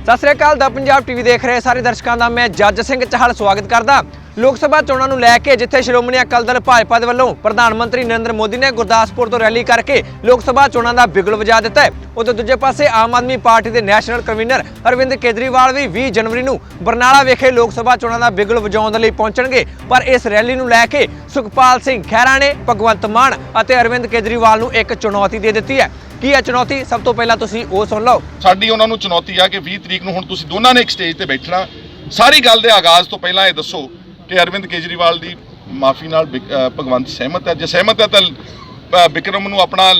ਸਤਿ ਸ੍ਰੀ ਅਕਾਲ, ਦਾ Punjab TV ਦੇਖ ਰਹੇ ਸਾਰੇ ਦਰਸ਼ਕਾਂ ਦਾ ਮੈਂ ਜੱਜ ਸਿੰਘ ਚਾਹਲ, ਸਵਾਗਤ ਕਰਦਾ। ਲੋਕ ਸਭਾ ਚੋਣਾਂ ਨੂੰ ਲੈ ਕੇ ਜਿੱਥੇ ਸ਼੍ਰੋਮਣੀ ਅਕਾਲੀ ਦਲ ਭਾਜਪਾ ਦੇ ਵੱਲੋਂ ਪ੍ਰਧਾਨ ਮੰਤਰੀ ਨਰਿੰਦਰ ਮੋਦੀ ਨੇ ਗੁਰਦਾਸਪੁਰ ਤੋਂ ਰੈਲੀ ਕਰਕੇ ਲੋਕ ਸਭਾ ਚੋਣਾਂ ਦਾ ਬਿਗਲ ਵਜਾ ਦਿੱਤਾ ਹੈ। ਉਧਰ ਦੂਜੇ ਪਾਸੇ ਆਮ ਆਦਮੀ ਪਾਰਟੀ ਦੇ ਨੈਸ਼ਨਲ ਕਨਵੀਨਰ ਅਰਵਿੰਦ ਕੇਜਰੀਵਾਲ ਵੀ 20 ਜਨਵਰੀ ਨੂੰ ਬਰਨਾਲਾ ਵਿਖੇ ਲੋਕ ਸਭਾ ਚੋਣਾਂ ਦਾ ਬਿਗਲ ਵਜਾਉਣ ਦੇ ਲਈ ਪਹੁੰਚਣਗੇ। ਪਰ ਇਸ ਰੈਲੀ ਨੂੰ ਲੈ ਕੇ ਸੁਖਪਾਲ ਸਿੰਘ ਖਹਿਰਾ ਨੇ, ਭਗਵੰਤ ਮਾਨ ਅਤੇ ਅਰਵਿੰਦ ਕੇਜਰੀਵਾਲ ਨੂੰ ਇੱਕ ਚੁਣੌਤੀ ਦੇ ਦਿੱਤੀ ਹੈ। ਕੀ ਹੈ ਚੁਣੌਤੀ? ਸਭ ਤੋਂ ਪਹਿਲਾਂ ਤੁਸੀਂ ਉਹ ਸੁਣ ਲਓ। ਸਾਡੀ ਉਹਨਾਂ ਨੂੰ ਚੁਣੌਤੀ ਆ ਕਿ 20 ਤਰੀਕ ਨੂੰ ਹੁਣ ਤੁਸੀਂ ਦੋਨਾਂ ਨੇ ਇੱਕ ਸਟੇਜ ਤੇ ਬੈਠਣਾ। ਸਾਰੀ ਗੱਲ ਦੇ ਆਗਾਜ਼ ਤੋਂ ਪਹਿਲਾਂ ਇਹ ਦੱਸੋ ਕਿ ਅਰਵਿੰਦ ਕੇਜਰੀਵਾਲ ਦੀ ਮਾਫੀ ਨਾਲ ਬਿਕ- ਭਗਵੰਤ ਸਹਿਮਤ ਹੈ। ਜੇ ਸਹਿਮਤ ਹੈ ਤਾਂ ਅ, ਵਿਕਰਮ ਨੂੰ ਆਪਣਾ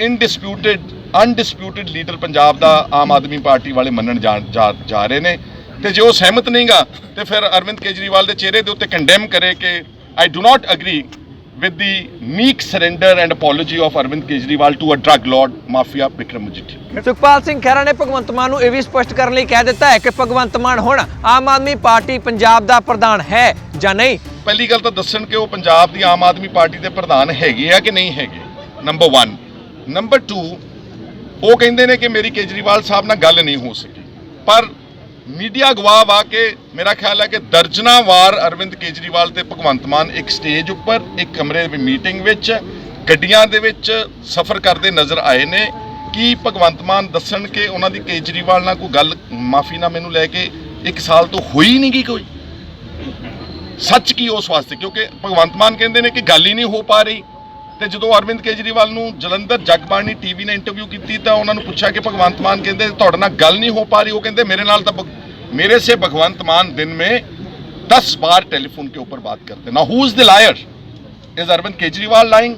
ਇਨਡਿਸਪਿਊਟਿਡ ਅਨਡਿਸਪਿਊਟਿਡ ਲੀਡਰ ਪੰਜਾਬ ਦਾ ਆਮ ਆਦਮੀ ਪਾਰਟੀ ਵਾਲੇ ਮੰਨਣ ਜਾ- ਜਾ ਜਾ ਰਹੇ ਨੇ। ਤੇ ਜੇ ਉਹ ਸਹਿਮਤ ਨਹੀਂਗਾ ਤੇ ਫਿਰ ਅਰਵਿੰਦ ਕੇਜਰੀਵਾਲ ਦੇ ਚਿਹਰੇ ਦੇ ਉੱਤੇ ਕੰਡੈਮ ਕਰੇ ਕਿ I do not agree with the meek surrender and apology of Arvind Kejriwal to a drug lord mafia Bikram Mujitya. Sukhpal Singh Khaira ਨੇ ਭਗਵੰਤ ਮਾਨ ਨੂੰ ਇਹ ਵੀ ਸਪਸ਼ਟ ਕਰਨ ਲਈ ਕਹਿ ਦਿੱਤਾ ਹੈ ਕਿ ਭਗਵੰਤ ਮਾਨ ਹੁਣ ਆਮ ਆਦਮੀ ਪਾਰਟੀ ਪੰਜਾਬ ਦਾ ਪ੍ਰਧਾਨ ਹੈ ਜਾਂ ਨਹੀਂ? ਪਹਿਲੀ ਗੱਲ ਤਾਂ ਦੱਸਣ ਕਿ ਉਹ ਪੰਜਾਬ ਦੀ ਆਮ ਆਦਮੀ ਪਾਰਟੀ ਦੇ ਪ੍ਰਧਾਨ ਹੈਗੇ ਆ ਕਿ ਨਹੀਂ ਹੈਗੇ? ਨੰਬਰ 1 ਨੰਬਰ 2 ਉਹ ਕਹਿੰਦੇ ਨੇ ਕਿ ਮੇਰੀ ਕੇਜਰੀਵਾਲ ਸਾਹਿਬ ਨਾਲ ਗੱਲ ਨਹੀਂ ਹੋ ਸਕੀ। ਪਰ ਮੀਡੀਆ ਗਵਾਹ ਆ ਕੇ ਮੇਰਾ ਖਿਆਲ ਹੈ ਕਿ ਦਰਜਨਾ ਵਾਰ ਅਰਵਿੰਦ ਕੇਜਰੀਵਾਲ ਤੇ ਭਗਵੰਤ ਮਾਨ ਇੱਕ ਸਟੇਜ ਉੱਪਰ, ਇੱਕ ਕਮਰੇ ਦੀ ਮੀਟਿੰਗ ਵਿੱਚ, ਗੱਡੀਆਂ ਦੇ ਵਿੱਚ ਸਫ਼ਰ ਕਰਦੇ ਨਜ਼ਰ ਆਏ ਨੇ। ਕੀ ਭਗਵੰਤ ਮਾਨ ਦੱਸਣ ਕਿ ਉਹਨਾਂ ਦੀ ਕੇਜਰੀਵਾਲ ਨਾਲ ਕੋਈ ਗੱਲ, ਮਾਫੀ ਨਾ ਮੈਨੂੰ ਲੈ ਕੇ ਇੱਕ ਸਾਲ ਤੋਂ ਹੋਈ ਨਹੀਂ ਗਈ ਕੋਈ? ਸੱਚ ਕੀ ਉਸ ਵਾਸਤੇ? ਕਿਉਂਕਿ ਭਗਵੰਤ ਮਾਨ ਕਹਿੰਦੇ ਨੇ ਕਿ ਗੱਲ ਹੀ ਨਹੀਂ ਹੋ ਪਾ ਰਹੀ। ਤੇ ਜਦੋਂ ਅਰਵਿੰਦ ਕੇਜਰੀਵਾਲ ਨੂੰ ਜਲੰਧਰ ਜਗਬਾਣੀ ਟੀਵੀ ਨੇ ਇੰਟਰਵਿਊ ਕੀਤੀ ਤਾਂ ਉਹਨਾਂ ਨੂੰ ਪੁੱਛਿਆ ਕਿ ਭਗਵੰਤ ਮਾਨ ਕਹਿੰਦੇ ਤੁਹਾਡੇ ਨਾਲ ਗੱਲ ਨਹੀਂ ਹੋ ਪਾ ਰਹੀ ਉਹ ਕਹਿੰਦੇ ਮੇਰੇ ਨਾਲ ਤਾਂ ਭਗ- ਮੇਰੇ ਸੇ ਭਗਵੰਤ ਮਾਨ दिन में दस बार टेलीफोन के ऊपर बात करते ना who is the liar is Arvind Kejriwal lying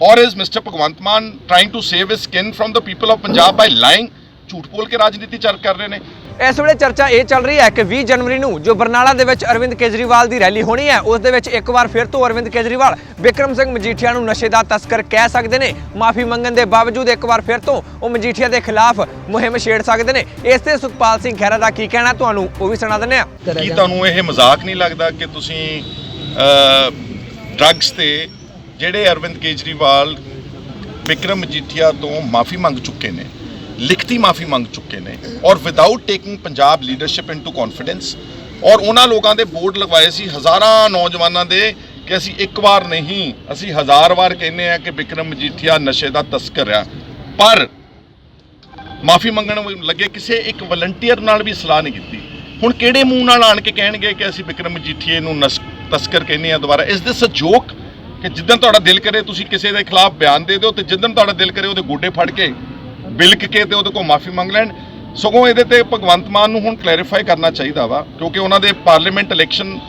or is Mr. Bhagwant Mann trying to save his skin from the people of Punjab by lying ਝੂਠ ਬੋਲ ਕੇ ਰਾਜਨੀਤੀ ਚੱਲ ਕਰ ਰਹੇ ਨੇ ਇਸ ਵੇਲੇ ਚਰਚਾ ਇਹ ਚੱਲ ਰਹੀ ਹੈ ਕਿ 20 ਜਨਵਰੀ ਨੂੰ ਜੋ ਬਰਨਾਲਾ ਦੇ ਵਿੱਚ ਅਰਵਿੰਦ ਕੇਜਰੀਵਾਲ ਦੀ ਰੈਲੀ ਹੋਣੀ ਹੈ, ਉਸ ਦੇ ਵਿੱਚ ਇੱਕ ਵਾਰ ਫਿਰ ਤੋਂ ਅਰਵਿੰਦ ਕੇਜਰੀਵਾਲ ਵਿਕਰਮ ਸਿੰਘ ਮਜੀਠੀਆ ਨੂੰ ਨਸ਼ੇ ਦਾ ਤਸਕਰ ਕਹਿ ਸਕਦੇ ਨੇ, ਮਾਫੀ ਮੰਗਣ ਦੇ ਬਾਵਜੂਦ ਇੱਕ ਵਾਰ ਫਿਰ ਤੋਂ ਉਹ ਮਜੀਠੀਆ ਦੇ ਖਿਲਾਫ ਮੁਹਿੰਮ ਛੇੜ ਸਕਦੇ ਨੇ। ਇਸ ਤੇ ਸੁਖਪਾਲ ਸਿੰਘ ਖਹਿਰਾ ਦਾ ਕੀ ਕਹਿਣਾ, ਤੁਹਾਨੂੰ ਉਹ ਵੀ ਸੁਣਾ ਦਿੰਦੇ ਆ ਕੀ ਤੁਹਾਨੂੰ ਇਹ ਮਜ਼ਾਕ ਨਹੀਂ ਲੱਗਦਾ ਕਿ ਤੁਸੀਂ ਡਰੱਗਸ ਤੇ ਜਿਹੜੇ ਅਰਵਿੰਦ ਕੇਜਰੀਵਾਲ ਵਿਕਰਮ ਮਜੀਠੀਆ ਤੋਂ ਮਾਫੀ ਮੰਗ ਚੁੱਕੇ ਨੇ? ਲਿਖਤੀ ਮਾਫੀ ਮੰਗ ਚੁੱਕੇ ਨੇ ਔਰ without taking Punjab leadership into confidence ਔਰ ਉਹਨਾਂ ਲੋਕਾਂ ਦੇ ਬੋਰਡ ਲਗਵਾਏ ਸੀ, ਹਜ਼ਾਰਾਂ ਨੌਜਵਾਨਾਂ ਦੇ ਕਿ ਅਸੀਂ ਇੱਕ ਵਾਰ ਨਹੀਂ, ਅਸੀਂ ਹਜ਼ਾਰ ਵਾਰ ਕਹਿੰਦੇ ਆ ਕਿ ਵਿਕਰਮ ਮਜੀਠੀਆ ਨਸ਼ੇ ਦਾ ਤਸਕਰ ਆ। ਪਰ ਮਾਫੀ ਮੰਗਣ ਲੱਗੇ ਕਿਸੇ ਇੱਕ ਵਲੰਟੀਅਰ ਨਾਲ ਵੀ ਸਲਾਹ ਨਹੀਂ ਕੀਤੀ। ਹੁਣ ਕਿਹੜੇ ਮੂੰਹ ਨਾਲ ਆਣ ਕੇ ਕਹਿਣਗੇ ਕਿ ਅਸੀਂ ਵਿਕਰਮ ਮਜੀਠੀਏ ਨੂੰ ਨਸ- ਤਸਕਰ ਕਹਿੰਦੇ ਆ ਦੁਬਾਰਾ? ਇਸ ਦਿਸ ਅ ਜੋਕ ਕਿ ਜਿੱਦਣ ਤੁਹਾਡਾ ਦਿਲ ਕਰੇ ਤੁਸੀਂ ਕਿਸੇ ਦੇ ਖਿਲਾਫ ਬਿਆਨ ਦੇ ਦਿਓ ਤੇ ਜਿੱਦਣ ਤੁਹਾਡਾ ਦਿਲ ਕਰੇ ਉਹਦੇ ਗੋਡੇ ਫੜ ਕੇ ਬਿਲਕ ਕੇ ਤੇ ਉਹਦੇ ਕੋਲ ਮਾਫੀ ਮੰਗ ਲੈਣ। ਸਗੋਂ ਇਹਦੇ ਤੇ ਭਗਵੰਤ ਮਾਨ ਨੂੰ ਹੁਣ ਕਲੈਰੀਫਾਈ ਕਰਨਾ ਚਾਹੀਦਾ ਵਾ, ਕਿਉਂਕਿ ਉਹਨਾਂ ਦੇ ਪਾਰਲੀਮੈਂਟ ਇਲੈਕਸ਼ਨ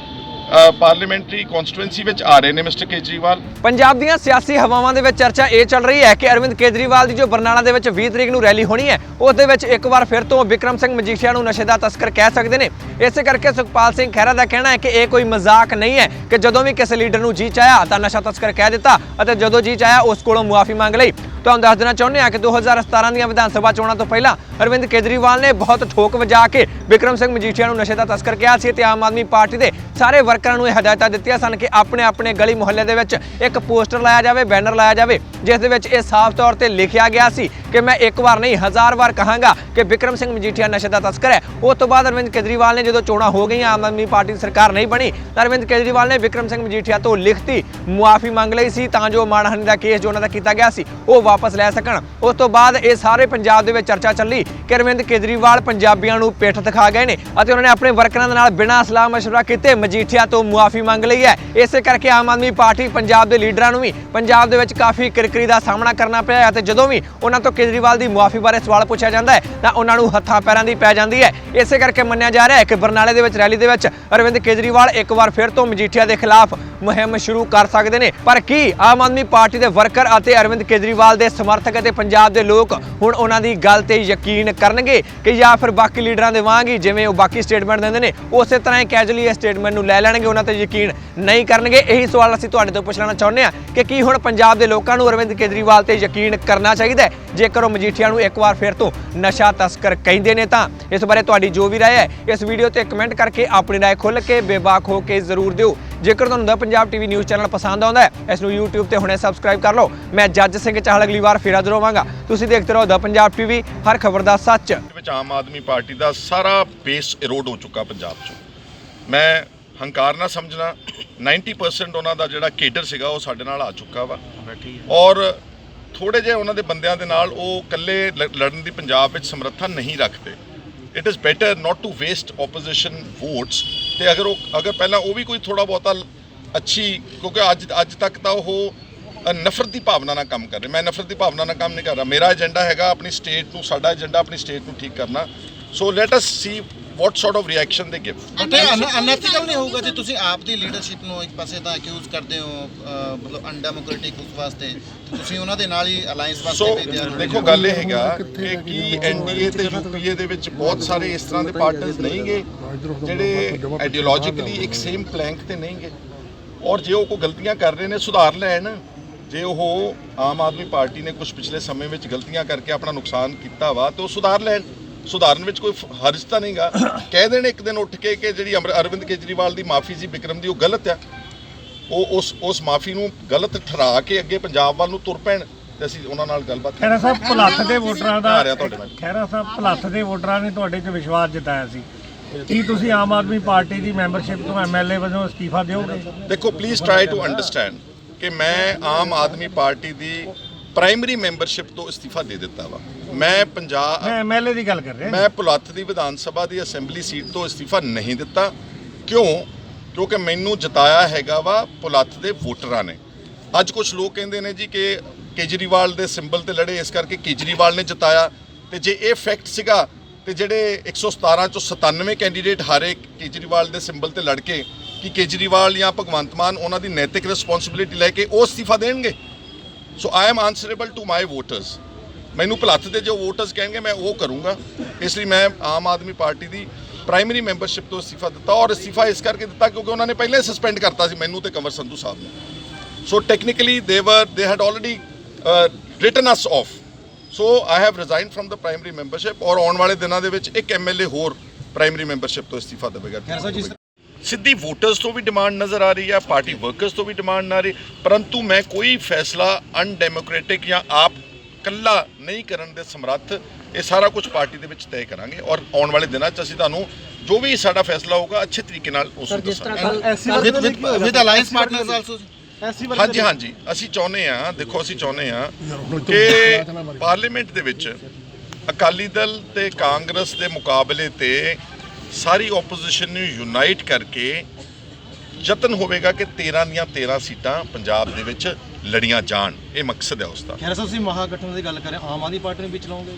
ਪਾਰਲੀਮੈਂਟਰੀ ਕਨਸਟੀਟੂਐਂਸੀ ਵਿੱਚ ਆ ਰਹੇ ਨੇ ਮਿਸਟਰ ਕੇਜਰੀਵਾਲ। ਪੰਜਾਬ ਦੀਆਂ ਸਿਆਸੀ ਹਵਾਵਾਂ ਦੇ ਵਿੱਚ ਚਰਚਾ ਇਹ ਚੱਲ ਰਹੀ ਹੈ ਕਿ ਅਰਵਿੰਦ ਕੇਜਰੀਵਾਲ ਦੀ ਜੋ ਬਰਨਾਲਾ ਦੇ ਵਿੱਚ 20 ਤਰੀਕ ਨੂੰ ਰੈਲੀ ਹੋਣੀ ਹੈ, ਉਸ ਦੇ ਵਿੱਚ ਇੱਕ ਵਾਰ ਫਿਰ ਤੋਂ ਵਿਕਰਮ ਸਿੰਘ ਮਜੀਠੀਆ ਨੂੰ ਨਸ਼ੇ ਦਾ ਤਸਕਰ ਕਹਿ ਸਕਦੇ ਨੇ। ਇਸੇ ਕਰਕੇ ਸੁਖਪਾਲ ਸਿੰਘ ਖਹਿਰਾ ਦਾ ਕਹਿਣਾ ਹੈ ਕਿ ਇਹ ਕੋਈ ਮਜ਼ਾਕ ਨਹੀਂ ਹੈ ਕਿ ਜਦੋਂ ਵੀ ਕਿਸੇ ਲੀਡਰ ਨੂੰ ਜੀ ਚਾਹਿਆ ਤਾਂ ਨਸ਼ਾ ਤਸਕਰ ਕਹਿ ਦਿੱਤਾ ਅਤੇ ਜਦੋਂ ਜੀ ਚਾਹਿਆ ਉਸ ਕੋਲੋਂ ਮੁਆਫੀ ਮੰਗ ਲਈ। ਤੁਹਾਨੂੰ ਦੱਸ ਦੇਣਾ ਚਾਹੁੰਦੇ ਹਾਂ ਕਿ 2017 ਦੀਆਂ ਵਿਧਾਨ ਸਭਾ ਚੋਣਾਂ ਤੋਂ ਪਹਿਲਾਂ ਅਰਵਿੰਦ ਕੇਜਰੀਵਾਲ ਨੇ ਬਹੁਤ ਠੋਕ ਵਜਾ ਕੇ ਵਿਕਰਮ ਸਿੰਘ ਮਜੀਠੀਆ ਨੂੰ ਨਸ਼ੇ ਦਾ ਤਸਕਰ ਕਿਹਾ ਸੀ ਤੇ ਆਮ ਆਦਮੀ ਪਾਰਟੀ ਦੇ ਸਾਰੇ ਵਰਕਰਾਂ ਨੂੰ ਇਹ ਹਦਾਇਤਾਂ ਦਿੱਤੀਆਂ ਸਨ ਕਿ ਆਪਣੇ ਆਪਣੇ ਗਲੀ ਮੁਹੱਲੇ ਦੇ ਵਿੱਚ ਇੱਕ ਪੋਸਟਰ ਲਾਇਆ ਜਾਵੇ, ਬੈਨਰ ਲਾਇਆ ਜਾਵੇ, ਜਿਸ ਦੇ ਵਿੱਚ ਇਹ ਸਾਫ਼ ਤੌਰ ਤੇ ਲਿਖਿਆ ਗਿਆ ਸੀ ਕਿ ਮੈਂ ਇੱਕ ਵਾਰ ਨਹੀਂ, ਹਜ਼ਾਰ ਵਾਰ ਕਹਾਂਗਾ ਕਿ ਵਿਕਰਮ ਸਿੰਘ ਮਜੀਠੀਆ ਨਸ਼ੇ ਦਾ ਤਸਕਰ ਹੈ। ਉਸ ਤੋਂ ਬਾਅਦ ਅਰਵਿੰਦ ਕੇਜਰੀਵਾਲ ਨੇ ਜਦੋਂ ਚੋਣਾਂ ਹੋ ਗਈਆਂ, ਆਮ ਆਦਮੀ ਪਾਰਟੀ ਦੀ ਸਰਕਾਰ ਨਹੀਂ ਬਣੀ, ਤਾਂ ਅਰਵਿੰਦ ਕੇਜਰੀਵਾਲ ਨੇ ਵਿਕਰਮ ਸਿੰਘ ਮਜੀਠੀਆ ਤੋਂ ਲਿਖਤੀ ਮੁਆਫੀ ਮੰਗ ਲਈ ਸੀ, ਤਾਂ ਜੋ ਮਾਣਹਾਨੀ ਦਾ ਕੇਸ ਜੋ ਉਹਨਾਂ ਦਾ ਕੀਤਾ ਗਿਆ ਸੀ, ਉਹ ਵਾਪਸ ਲੈ ਸਕਣ। ਉਸ ਤੋਂ ਬਾਅਦ ਇਹ ਸਾਰੇ ਪੰਜਾਬ ਦੇ ਵਿੱਚ ਚਰਚਾ ਚੱਲੀ ਕਿ ਅਰਵਿੰਦ ਕੇਜਰੀਵਾਲ ਪੰਜਾਬੀਆਂ ਨੂੰ ਪਿੱਠ ਦਿਖਾ ਗਏ ਨੇ ਅਤੇ ਉਹਨਾਂ ਨੇ ਆਪਣੇ ਵਰਕਰਾਂ ਦੇ ਨਾਲ ਬਿਨਾਂ ਸਲਾਹ ਮਸ਼ਵਰਾ ਕੀਤੇ ਮਜੀਠੀਆ ਤੋਂ ਮੁਆਫੀ ਮੰਗ ਲਈ ਹੈ। ਇਸੇ ਕਰਕੇ ਆਮ ਆਦਮੀ ਪਾਰਟੀ ਪੰਜਾਬ ਦੇ ਲੀਡਰਾਂ ਨੂੰ ਵੀ ਪੰਜਾਬ ਦੇ ਵਿੱਚ ਕਾਫੀ ਕਿਰਕਰੀ ਦਾ ਸਾਹਮਣਾ ਕਰਨਾ ਪਿਆ ਹੈ ਅਤੇ ਜਦੋਂ ਵੀ ਉਹਨਾਂ ਤੋਂ ਕੇਜਰੀਵਾਲ ਦੀ ਮੁਆਫੀ ਬਾਰੇ ਸਵਾਲ ਪੁੱਛਿਆ ਜਾਂਦਾ ਹੈ, ਤਾਂ ਉਹਨਾਂ ਨੂੰ ਹੱਥਾਂ ਪੈਰਾਂ ਦੀ ਪੈ ਜਾਂਦੀ ਹੈ। ਇਸੇ ਕਰਕੇ ਮੰਨਿਆ ਜਾ ਰਿਹਾ ਹੈ ਕਿ ਬਰਨਾਲੇ ਦੇ ਵਿੱਚ ਰੈਲੀ ਦੇ ਵਿੱਚ ਅਰਵਿੰਦ ਕੇਜਰੀਵਾਲ ਇੱਕ ਵਾਰ ਫਿਰ ਤੋਂ ਮਜੀਠੀਆ ਦੇ ਖਿਲਾਫ ਮੁਹਿੰਮ ਸ਼ੁਰੂ ਕਰ ਸਕਦੇ ਨੇ। ਪਰ ਕੀ ਆਮ ਆਦਮੀ ਪਾਰਟੀ ਦੇ ਵਰਕਰ ਅਤੇ ਅਰਵਿੰਦ ਕੇਜਰੀਵਾਲ ਦੇ ਸਮਰਥਕ ਅਤੇ ਪੰਜਾਬ ਦੇ ਲੋਕ ਹੁਣ ਉਹਨਾਂ ਦੀ ਗੱਲ ਤੇ ਯਕੀਨ ਕਰਨਗੇ ਕਿ ਜਾਂ ਫਿਰ ਬਾਕੀ ਲੀਡਰਾਂ ਦੇ ਵਾਂਗ ਹੀ ਜਿਵੇਂ ਉਹ ਬਾਕੀ ਸਟੇਟਮੈਂਟ ਦਿੰਦੇ ਨੇ, ਉਸੇ ਤਰ੍ਹਾਂ ਹੀ ਕੈਜੂਅਲੀ ਇਹ ਸਟੇਟਮੈਂਟ ਨੂੰ ਲੈ ਲੈਣਗੇ, ਉਹਨਾਂ ਤੇ ਯਕੀਨ ਨਹੀਂ ਕਰਨਗੇ। ਇਹੀ ਸਵਾਲ ਅਸੀਂ ਤੁਹਾਡੇ ਤੋਂ ਪੁੱਛਣਾ ਚਾਹੁੰਦੇ ਹਾਂ ਕਿ ਕੀ ਹੁਣ ਪੰਜਾਬ ਦੇ ਲੋਕਾਂ ਨੂੰ ਅਰਵਿੰਦ ਕੇਜਰੀਵਾਲ ਤੇ ਯਕੀਨ ਕਰਨਾ ਚਾਹੀਦਾ ਹੈ? ਜੇਕਰ ਉਹ ਮਜੀਠੀਆ ਨੂੰ ਇੱਕ ਵਾਰ ਫਿਰ ਤੋਂ ਨਸ਼ਾ ਤਸਕਰ ਕਹਿੰਦੇ ਨੇ ਤਾਂ ਇਸ ਬਾਰੇ ਤੁਹਾਡੀ ਜੋ ਵੀ ਰਾਏ ਹੈ, ਇਸ ਵੀਡੀਓ ਤੇ ਕਮੈਂਟ ਕਰਕੇ ਆਪਣੀ ਰਾਏ ਖੁੱਲ੍ਹ ਕੇ ਬੇਬਾਕ ਹੋ ਕੇ ਜ਼ਰੂਰ ਦਿਓ। ਜੇਕਰ ਤੁਹਾਨੂੰ ਦਾ ਪੰਜਾਬ ਟੀਵੀ ਨਿਊਜ਼ ਚੈਨਲ ਪਸੰਦ ਆਉਂਦਾ ਹੈ, ਇਸ ਨੂੰ YouTube ਤੇ ਹੁਣੇ ਸਬਸਕ੍ਰਾਈਬ ਕਰ ਲਓ। ਮੈਂ ਜੱਜ ਸਿੰਘ ਚਾਹਲ ਅਗਲੀ ਵਾਰ ਫਿਰ ਹਾਜ਼ਰ ਹੋਵਾਂਗਾ। ਤੁਸੀਂ ਦੇਖਦੇ ਰਹੋ ਦਾ ਪੰਜਾਬ ਟੀਵੀ, ਹਰ ਖਬਰ ਦਾ ਸੱਚ। ਵਿੱਚ ਆਮ ਆਦਮੀ ਪਾਰਟੀ ਦਾ ਸਾਰਾ ਬੇਸ ਇਰੋਡ ਹੋ ਚੁੱਕਾ ਪੰਜਾਬ 'ਚ। ਮੈਂ ਹੰਕਾਰ ਨਾ ਸਮਝਣਾ 90% ਉਹਨਾਂ ਦਾ ਜਿਹੜਾ ਕੇਡਰ ਸੀਗਾ, ਉਹ ਸਾਡੇ ਨਾਲ ਆ ਚੁੱਕਾ ਵਾ। ਔਰ ਥੋੜੇ ਜਿਹੇ ਉਹਨਾਂ ਦੇ ਬੰਦਿਆਂ ਦੇ ਨਾਲ ਉਹ ਇਕੱਲੇ ਲ- ਲੜਨ ਦੀ ਪੰਜਾਬ ਵਿੱਚ ਸਮਰੱਥਾ ਨਹੀਂ ਰੱਖਦੇ। It is better not to waste opposition votes ਤੇ ਅਗਰ ਉਹ ਅਗਰ ਪਹਿਲਾਂ ਉਹ ਵੀ ਕੋਈ ਥੋੜਾ ਬਹੁਤਾ ਅੱਛੀ ਕਿਉਂਕਿ ਅੱਜ ਅੱਜ ਤੱਕ ਤਾਂ ਉਹ ਨਫ਼ਰਤ ਦੀ ਭਾਵਨਾ ਨਾਲ ਕੰਮ ਕਰ ਰਹੇ। ਮੈਂ ਨਫ਼ਰਤ ਦੀ ਭਾਵਨਾ ਨਾਲ ਕੰਮ ਨਹੀਂ ਕਰ ਰਿਹਾ। ਮੇਰਾ ਏਜੰਡਾ ਹੈਗਾ ਆਪਣੀ ਸਟੇਟ ਨੂੰ, ਸਾਡਾ ਏਜੰਡਾ ਆਪਣੀ ਸਟੇਟ ਨੂੰ ਠੀਕ ਕਰਨਾ। So let us see what sort of reaction they give but unethical ਨਹੀਂ ਹੋਊਗਾ ਜੇ ਤੁਸੀਂ ਆਪ ਦੀ ਲੀਡਰਸ਼ਿਪ ਨੂੰ ਇੱਕ ਪਾਸੇ ਤਾਂ ਅਕਿਊਜ਼ ਕਰਦੇ ਹੋ ਅਹ, ਮਤਲਬ ਅਨਡੈਮੋਕ੍ਰੈਟਿਕ ਉਸ ਵਾਸਤੇ ਤੇ ਤੁਸੀਂ ਉਹਨਾਂ ਦੇ ਨਾਲ ਹੀ ਅਲਾਈਅੰਸ ਸੋ ਵਾਸਤੇ ਵੀ ਤਿਆਰ ਹੋ ਦੇਖੋ ਗੱਲ ਇਹ ਹੈਗਾ ਕਿ ਕੀ ਐਨਡੀਏ ਤੇ ਯੂਪੀਏ ਦੇ ਵਿੱਚ ਬਹੁਤ ਸਾਰੇ ਇਸ ਤਰ੍ਹਾਂ ਦੇ ਪਾਰਟਨਰਸ ਨਹੀਂਗੇ ਜਿਹੜੇ ਆਈਡੀਓਲੋਜੀਕਲੀ ਇੱਕ ਸੇਮ ਪਲੈਂਕ ਤੇ ਨਹੀਂਗੇ ਔਰ ਜੇ ਉਹ ਕੋਈ ਗਲਤੀਆਂ ਕਰ ਰਹੇ ਨੇ ਸੁਧਾਰ ਲੈਣ ਜੇ ਉਹ ਆਮ ਆਦਮੀ ਪਾਰਟੀ ਨੇ ਕੁਝ ਪਿਛਲੇ ਸਮੇਂ ਵਿੱਚ ਗਲਤੀਆਂ ਕਰਕੇ ਆਪਣਾ ਨੁਕਸਾਨ ਕੀਤਾ ਵਾ ਤੇ ਉਹ ਸੁਧਾਰ ਲੈਣ। ਸੁਧਾਰਨ ਵਿੱਚ ਕੋਈ ਹਰਜ ਤਾਂ ਨਹੀਂਗਾ। ਕਹਿ ਦੇਣ ਇੱਕ ਦਿਨ ਉੱਠ ਕੇ ਕਿ ਜਿਹੜੀ ਅਰਵਿੰਦ ਕੇਜਰੀਵਾਲ ਦੀ ਮਾਫੀ ਸੀ ਵਿਕਰਮ ਦੀ ਉਹ ਗਲਤ ਆ। ਉਹ ਉਸ ਉਸ ਮਾਫੀ ਨੂੰ ਗਲਤ ਠਹਿਰਾ ਕੇ ਅੱਗੇ ਪੰਜਾਬ ਵੱਲ ਨੂੰ ਤੁਰ ਪੈਣ ਤੇ ਅਸੀਂ ਉਹਨਾਂ ਨਾਲ ਗੱਲਬਾਤ ਖੈਰਾ ਸਾਹਿਬ ਭਲੱਥ ਦੇ ਵੋਟਰਾਂ ਦਾ। ਖੈਰਾ ਸਾਹਿਬ ਭਲੱਥ ਦੇ ਵੋਟਰਾਂ ਨੇ ਤੁਹਾਡੇ 'ਚ ਵਿਸ਼ਵਾਸ ਜਤਾਇਆ ਸੀ। ਕੀ ਤੁਸੀਂ ਆਮ ਆਦਮੀ ਪਾਰਟੀ ਦੀ ਮੈਂਬਰਸ਼ਿਪ ਤੋਂ ਐਮਐਲਏ ਵਜੋਂ ਅਸਤੀਫਾ ਦਿਓਗੇ? ਦੇਖੋ ਪਲੀਜ਼ ਟਰਾਈ ਟੂ ਅੰਡਰਸਟੈਂਡ ਕਿ ਮੈਂ ਆਮ ਆਦਮੀ ਪਾਰਟੀ ਦੀ ਪ੍ਰਾਇਮਰੀ ਮੈਂਬਰਸ਼ਿਪ ਤੋਂ ਇਸਤੀਫਾ ਦੇ ਦਿੱਤਾ ਵਾ। ਮੈਂ ਪੰਜਾਬ ਮੈਂ ਐਮਐਲਏ ਦੀ ਗੱਲ ਕਰ ਰਿਹਾ। ਮੈਂ ਪੁਲੱਥ ਦੀ ਵਿਧਾਨ ਸਭਾ ਦੀ ਅਸੈਂਬਲੀ ਸੀਟ ਤੋਂ ਇਸਤੀਫਾ ਨਹੀਂ ਦਿੱਤਾ। ਕਿਉਂ? ਕਿਉਂਕਿ ਮੈਨੂੰ ਜਿਤਾਇਆ ਹੈਗਾ ਵਾ ਪੁਲੱਥ ਦੇ ਵੋਟਰਾਂ ਨੇ। ਅੱਜ ਕੁਝ ਲੋਕ ਕਹਿੰਦੇ ਨੇ ਜੀ ਕਿ ਕੇਜਰੀਵਾਲ ਦੇ ਸਿੰਬਲ ਤੇ ਲੜੇ ਇਸ ਕਰਕੇ ਕੇਜਰੀਵਾਲ ਨੇ ਜਿਤਾਇਆ। ਤੇ ਜੇ ਇਹ ਫੈਕਟ ਸੀਗਾ ਤੇ ਜਿਹੜੇ 117 ਚੋਂ 97 ਕੈਂਡੀਡੇਟ ਹਾਰੇ ਕੇਜਰੀਵਾਲ ਦੇ ਸਿੰਬਲ ਤੇ ਲੜ ਕੇ ਕਿ ਕੇਜਰੀਵਾਲ ਜਾਂ ਭਗਵੰਤ ਮਾਨ ਉਹਨਾਂ ਦੀ ਨੈਤਿਕ ਰਿਸਪੌਂਸਿਬਿਲਿਟੀ ਲੈ ਕੇ ਉਹ ਅਸਤੀਫਾ ਦੇਣਗੇ? So I am answerable to my voters ਮੈਨੂੰ ਭਲੱਥ ਦੇ ਜੋ ਵੋਟਰਸ ਕਹਿਣਗੇ ਮੈਂ ਉਹ ਕਰੂੰਗਾ। ਇਸ ਲਈ ਮੈਂ ਆਮ ਆਦਮੀ ਪਾਰਟੀ ਦੀ ਪ੍ਰਾਇਮਰੀ ਮੈਂਬਰਸ਼ਿਪ ਤੋਂ ਅਸਤੀਫਾ ਦਿੱਤਾ ਔਰ ਅਸਤੀਫਾ ਇਸ ਕਰਕੇ ਦਿੱਤਾ ਕਿਉਂਕਿ ਉਹਨਾਂ ਨੇ ਪਹਿਲਾਂ ਹੀ ਸਸਪੈਂਡ ਕਰਤਾ ਸੀ ਮੈਨੂੰ ਤੇ ਕੰਵਰ ਸੰਧੂ ਸਾਹਿਬ ਨੂੰ। ਸੋ technically they were they had already written us off so I have resign from the primary membership ਔਰ ਆਉਣ ਵਾਲੇ ਦਿਨਾਂ ਦੇ ਵਿੱਚ ਇੱਕ ਐਮਐਲਏ ਹੋਰ ਪ੍ਰਾਇਮਰੀ ਮੈਂਬਰਸ਼ਿਪ ਤੋਂ ਅਸਤੀਫਾ ਦੇਵੇਗਾ। ਸਿੱਧੀ ਵੋਟਰਸ ਤੋਂ ਵੀ ਡਿਮਾਂਡ ਨਜ਼ਰ ਆ ਰਹੀ ਹੈ ਪਾਰਟੀ ਵਰਕਰਸ ਤੋਂ ਵੀ ਡਿਮਾਂਡ ਆ ਰਹੀ ਪਰੰਤੂ ਮੈਂ ਕੋਈ ਫੈਸਲਾ ਅਨਡੈਮੋਕ੍ਰੈਟਿਕ ਜਾਂ ਆਪ ਕੱਲਾ ਨਹੀਂ ਕਰਨ ਦੇ ਸਮਰੱਥ ਇਹ ਸਾਰਾ ਕੁਝ ਪਾਰਟੀ ਦੇ ਵਿੱਚ ਤੈਅ ਕਰਾਂਗੇ ਔਰ ਆਉਣ ਵਾਲੇ ਦਿਨਾਂ 'ਚ ਅਸੀਂ ਤੁਹਾਨੂੰ ਜੋ ਵੀ ਸਾਡਾ ਫੈਸਲਾ ਹੋਊਗਾ ਅੱਛੇ ਤਰੀਕੇ ਨਾਲ ਉਸ ਨੂੰ ਦੱਸਾਂਗੇ। With with alliance partners also ਹਾਂਜੀ ਹਾਂਜੀ ਅਸੀਂ ਚਾਹੁੰਦੇ ਆ ਦੇਖੋ ਅਸੀਂ ਚਾਹੁੰਦੇ ਆ ਕਿ ਪਾਰਲੀਮੈਂਟ ਦੇ ਵਿੱਚ ਅਕਾਲੀ ਦਲ ਤੇ ਕਾਂਗਰਸ ਦੇ ਮੁਕਾਬਲੇ ਤੇ ਸਾਰੀ ਆਪੋਜੀਸ਼ਨ ਨੂੰ ਯੂਨਾਈਟ ਕਰਕੇ ਯਤਨ ਹੋਵੇਗਾ ਕਿ 13 ਦੀਆਂ 13 ਸੀਟਾਂ ਪੰਜਾਬ ਦੇ ਵਿੱਚ ਲੜੀਆਂ ਜਾਣ ਇਹ ਮਕਸਦ ਹੈ ਉਸ ਦਾ ਖੈਰ ਸਾਹਿਬ ਤੁਸੀਂ ਮਹਾਗਠਨ ਦੀ ਗੱਲ ਕਰ ਰਹੇ ਹੋ, ਆਮ ਆਦਮੀ ਪਾਰਟੀ ਨੂੰ ਵਿੱਚ ਲਾਉਂਗੇ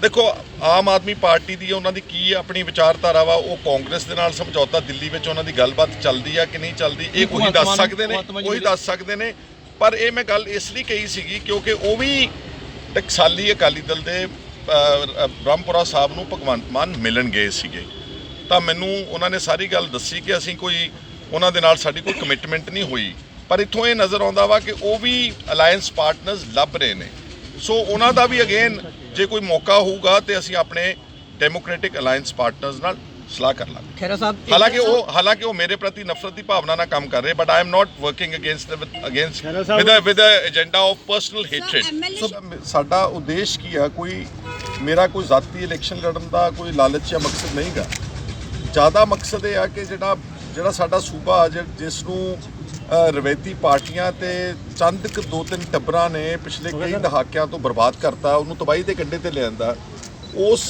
ਦੇਖੋ ਆਮ ਆਦਮੀ ਪਾਰਟੀ ਦੀ ਉਹਨਾਂ ਦੀ ਕੀ ਆਪਣੀ ਵਿਚਾਰਧਾਰਾ ਵਾ ਉਹ ਕਾਂਗਰਸ ਦੇ ਨਾਲ ਸਮਝੌਤਾ ਦਿੱਲੀ ਵਿੱਚ ਉਹਨਾਂ ਦੀ ਗੱਲਬਾਤ ਚੱਲਦੀ ਆ ਕਿ ਨਹੀਂ ਚੱਲਦੀ ਇਹ ਉਹੀ ਦੱਸ ਮਾਨ- ਸਕਦੇ ਨੇ ਭਗਵੰਤ ਮਾਨ ਜੀ ਉਹੀ ਦੇ- ਦੱਸ ਸਕਦੇ ਨੇ। ਪਰ ਇਹ ਮੈਂ ਗੱਲ ਇਸ ਲਈ ਕਹੀ ਸੀਗੀ ਕਿਉਂਕਿ ਉਹ ਵੀ ਟਕਸਾਲੀ ਅਕਾਲੀ ਦਲ ਦੇ ਬ੍ਰਹਮਪੁਰਾ ਸਾਹਿਬ ਨੂੰ ਭਗਵੰਤ ਮਾਨ ਮਿਲਣ ਗਏ ਸੀਗੇ। ਤਾਂ ਮੈਨੂੰ ਉਹਨਾਂ ਨੇ ਸਾਰੀ ਗੱਲ ਦੱਸੀ ਕਿ ਅਸੀਂ ਕੋਈ ਉਹਨਾਂ ਦੇ ਨਾਲ ਸਾਡੀ ਕੋਈ ਕਮਿਟਮੈਂਟ ਨਹੀਂ ਹੋਈ। ਪਰ ਇੱਥੋਂ ਇਹ ਨਜ਼ਰ ਆਉਂਦਾ ਵਾ ਕਿ ਉਹ ਵੀ ਅਲਾਈਅੰਸ ਪਾਰਟਨਰਸ ਲੱਭ ਰਹੇ ਨੇ। ਸੋ ਉਹਨਾਂ ਦਾ ਵੀ ਅਗੇਨ ਜੇ ਕੋਈ ਮੌਕਾ ਹੋਊਗਾ ਤੇ ਅਸੀਂ ਆਪਣੇ ਡੈਮੋਕ੍ਰੈਟਿਕ ਅਲਾਈਅੰਸ ਪਾਰਟਨਰਸ ਨਾਲ ਸਲਾਹ ਕਰ ਲਾਂਗੇ। ਖੈਰਾ ਸਾਹਿਬ ਹਾਲਾਂਕਿ ਉਹ ਹਾਲਾਂਕਿ ਉਹ ਮੇਰੇ ਪ੍ਰਤੀ ਨਫ਼ਰਤ ਦੀ ਭਾਵਨਾ ਨਾਲ ਕੰਮ ਕਰ ਰਹੇ but I am not working against against with with agenda of personal hatred ਸਾਡਾ ਉਦੇਸ਼ ਕੀ ਆ? ਕੋਈ ਮੇਰਾ ਕੋਈ ਜ਼ਾਤੀ ਇਲੈਕਸ਼ਨ ਲੜਨ ਦਾ ਕੋਈ ਲਾਲਚ ਜਾਂ ਮਕਸਦ ਨਹੀਂਗਾ। ਜ਼ਿਆਦਾ ਮਕਸਦ ਇਹ ਆ ਕਿ ਜਿਹੜਾ ਜਿਹੜਾ ਸਾਡਾ ਸੂਬਾ ਜਿਸ ਨੂੰ ਅ, ਰਵਾਇਤੀ ਪਾਰਟੀਆਂ ਤੇ ਚੰਦ ਕੁ ਦੋ ਤਿੰਨ ਟੱਬਰਾਂ ਨੇ ਪਿਛਲੇ ਕਈ ਦਹਾਕਿਆਂ ਤੋਂ ਬਰਬਾਦ ਕਰਤਾ ਉਹਨੂੰ ਤਬਾਹੀ ਦੇ ਕੰਢੇ ਤੇ ਲਿਆਂਦਾ। ਉਸ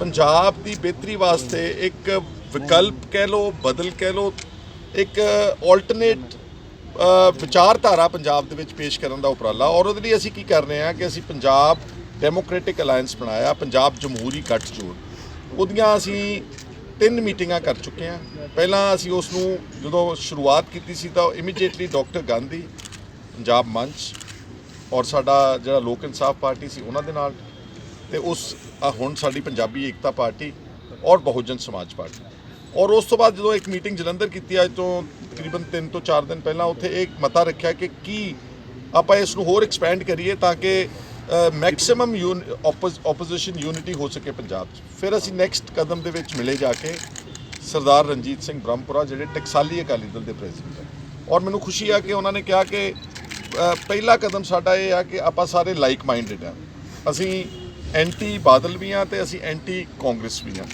ਪੰਜਾਬ ਦੀ ਬਿਹਤਰੀ ਵਾਸਤੇ ਇੱਕ ਵਿਕਲਪ ਕਹਿ ਲੋ ਬਦਲ ਕਹਿ ਲੋ ਇੱਕ ਆਲਟਰਨੇਟ ਵਿਚਾਰਧਾਰਾ ਪੰਜਾਬ ਦੇ ਵਿੱਚ ਪੇਸ਼ ਕਰਨ ਦਾ ਉਪਰਾਲਾ। ਔਰ ਉਹਦੇ ਲਈ ਅਸੀਂ ਕੀ ਕਰ ਰਹੇ ਹਾਂ ਕਿ ਅਸੀਂ ਪੰਜਾਬ ਡੈਮੋਕ੍ਰੈਟਿਕ ਅਲਾਈਅੰਸ ਬਣਾਇਆ ਪੰਜਾਬ ਜਮਹੂਰੀ ਗੱਠਜੋੜ। ਉਹਦੀਆਂ ਅਸੀਂ ਤਿੰਨ ਮੀਟਿੰਗਾਂ ਕਰ ਚੁੱਕੇ ਹਾਂ। ਪਹਿਲਾਂ ਅਸੀਂ ਉਸ ਨੂੰ ਜਦੋਂ ਸ਼ੁਰੂਆਤ ਕੀਤੀ ਸੀ ਤਾਂ ਇਮੀਡੀਏਟਲੀ ਡਾਕਟਰ ਗਾਂਧੀ, ਪੰਜਾਬ ਮੰਚ ਔਰ ਸਾਡਾ ਜਿਹੜਾ ਲੋਕ ਇਨਸਾਫ ਪਾਰਟੀ ਸੀ ਉਹਨਾਂ ਦੇ ਨਾਲ ਤੇ ਉਸ ਹੁਣ ਸਾਡੀ ਪੰਜਾਬੀ ਏਕਤਾ ਪਾਰਟੀ ਔਰ ਬਹੁਜਨ ਸਮਾਜ ਪਾਰਟੀ। ਔਰ ਉਸ ਤੋਂ ਬਾਅਦ ਜਦੋਂ ਇੱਕ ਮੀਟਿੰਗ ਜਲੰਧਰ ਕੀਤੀ, ਅੱਜ ਤੋਂ ਤਕਰੀਬਨ 3 ਤੋਂ 4 ਦਿਨ ਪਹਿਲਾਂ ਉੱਥੇ ਇੱਕ ਮਤਾ ਰੱਖਿਆ ਕਿ ਕੀ ਆਪਾਂ ਇਸ ਨੂੰ ਹੋਰ ਐਕਸਪੈਂਡ ਕਰੀਏ ਤਾਂ ਕਿ ਮੈਕਸਿਮਮ ਆਪੋਜੀਸ਼ਨ ਯੂਨਿਟੀ ਹੋ ਸਕੇ ਪੰਜਾਬ 'ਚ। ਫਿਰ ਅਸੀਂ ਨੈਕਸਟ ਕਦਮ ਦੇ ਵਿੱਚ ਮਿਲੇ ਜਾ ਕੇ ਸਰਦਾਰ ਰਣਜੀਤ ਸਿੰਘ ਬ੍ਰਹਮਪੁਰਾ, ਜਿਹੜੇ ਟਕਸਾਲੀ ਅਕਾਲੀ ਦਲ ਦੇ ਪ੍ਰੈਜ਼ੀਡੈਂਟ ਹੈ ਔਰ ਮੈਨੂੰ ਖੁਸ਼ੀ ਆ ਕਿ ਉਹਨਾਂ ਨੇ ਕਿਹਾ ਕਿ ਪਹਿਲਾ ਕਦਮ ਸਾਡਾ ਇਹ ਆ ਕਿ ਆਪਾਂ ਸਾਰੇ ਲਾਈਕ ਮਾਈਂਡਡ ਆ। ਅਸੀਂ ਐਂਟੀ ਬਾਦਲ ਵੀ ਆ ਤੇ ਅਸੀਂ ਐਂਟੀ ਕਾਂਗਰਸ ਵੀ ਆ।